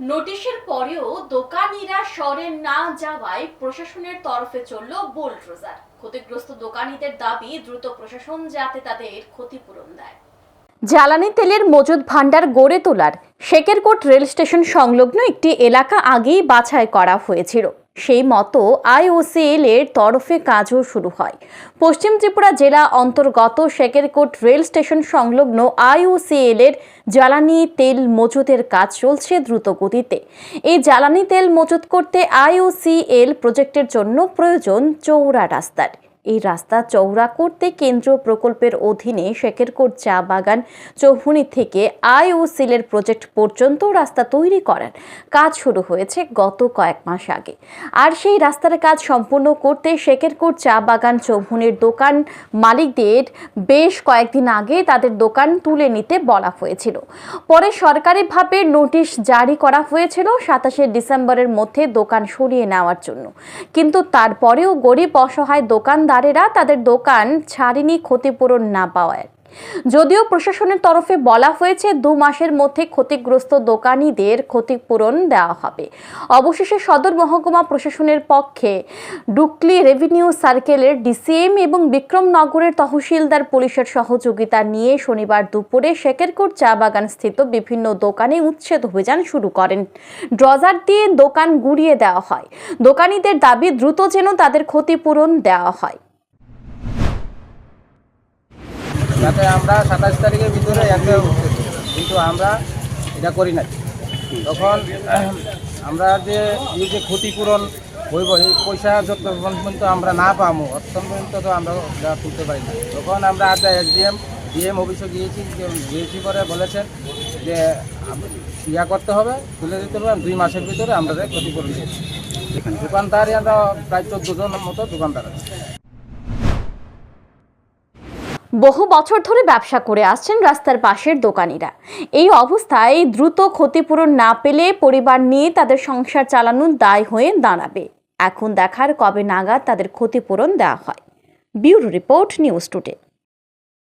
নোটিশের পরেও দোকানিরা সরে না যাওয়ায় প্রশাসনের তরফে চলল বোল্ড্রোজার ক্ষতিগ্রস্ত দোকানিদের দাবি, দ্রুত প্রশাসন যাতে তাদের ক্ষতিপূরণ দেয়। জ্বালানি তেলের মজুদ ভাণ্ডার গড়ে তোলার শেকেরকোট রেল স্টেশন সংলগ্ন একটি এলাকা আগেই বাছাই করা হয়েছিল। সেই মতো আইওসিএল এর তরফে কাজও শুরু হয়। পশ্চিম ত্রিপুরা জেলা অন্তর্গত শেকেরকোট রেল স্টেশন সংলগ্ন আইওসিএল এর জ্বালানি তেল মজুতের কাজ চলছে দ্রুত গতিতে এই জ্বালানি তেল মজুত করতে আইওসিএল প্রজেক্টের জন্য প্রয়োজন চৌড়া রাস্তার। এই রাস্তা চৌড়া করতে কেন্দ্রীয় প্রকল্পের অধীনে শেকেরকোট চা বাগান চৌহুনি থেকে আই ও সিলের প্রজেক্ট পর্যন্ত রাস্তা তৈরি করার কাজ শুরু হয়েছে গত কয়েক মাস আগে। আর সেই রাস্তার কাজ সম্পূর্ণ করতে শেকেরকোট চা বাগান চৌহুনির দোকান মালিকদের বেশ কয়েকদিন আগে তাদের দোকান তুলে নিতে বলা হয়েছিল। পরে সরকারিভাবে নোটিশ জারি করা হয়েছিল সাতাশে ডিসেম্বরের মধ্যে দোকান সরিয়ে নেওয়ার জন্য। কিন্তু তারপরেও গরিব অসহায় দোকানদারেরা তাদের দোকান ছাড়েনি ক্ষতিপূরণ না পাওয়ায়। যদিও প্রশাসনের তরফে বলা হয়েছে দু মাসের মধ্যে ক্ষতিগ্রস্ত দোকানীদের ক্ষতিপূরণ দেওয়া হবে। অবশেষে সদর মহকুমা প্রশাসনের পক্ষে ডুকলি রেভিনিউ সার্কেলের ডিসিএম এবং বিক্রমনগরের তহসিলদার পুলিশের সহযোগিতা নিয়ে শনিবার দুপুরে শেকেরকোট চা বাগান স্থিত বিভিন্ন দোকানে উচ্ছেদ অভিযান শুরু করেন। ড্রজার দিয়ে দোকান গুড়িয়ে দেওয়া হয়। দোকানীদের দাবি, দ্রুত যেন তাদের ক্ষতিপূরণ দেওয়া হয়। যাতে আমরা সাতাশ তারিখের ভিতরে একটা কিন্তু আমরা এটা করি না। তখন আমরা যে এই যে ক্ষতিপূরণ হইব এই পয়সা যত পর্যন্ত আমরা না পাবো অতক্ষণ পর্যন্ত তো আমরা তুলতে পারি না। তখন আমরা আজ এসডিএম, ডিএম অফিসে গিয়েছি গিয়েছি পরে বলেছেন যে ইয়া করতে হবে, তুলে দিতে হবে, দুই মাসের ভিতরে আমরা ক্ষতিপূরণ দিয়েছি। দোকানদারই আমরা প্রায় চোদ্দ মতো দোকানদার আছে। বহু বছর ধরে ব্যবসা করে আসছেন রাস্তার পাশের দোকানিরা। এই অবস্থায় দ্রুত ক্ষতিপূরণ না পেলে পরিবার নিয়ে তাদের সংসার চালানোর দায় হয়ে দাঁড়াবে। এখন দেখার কবে নাগাদ তাদের ক্ষতিপূরণ দেওয়া হয়। Bureau report news today.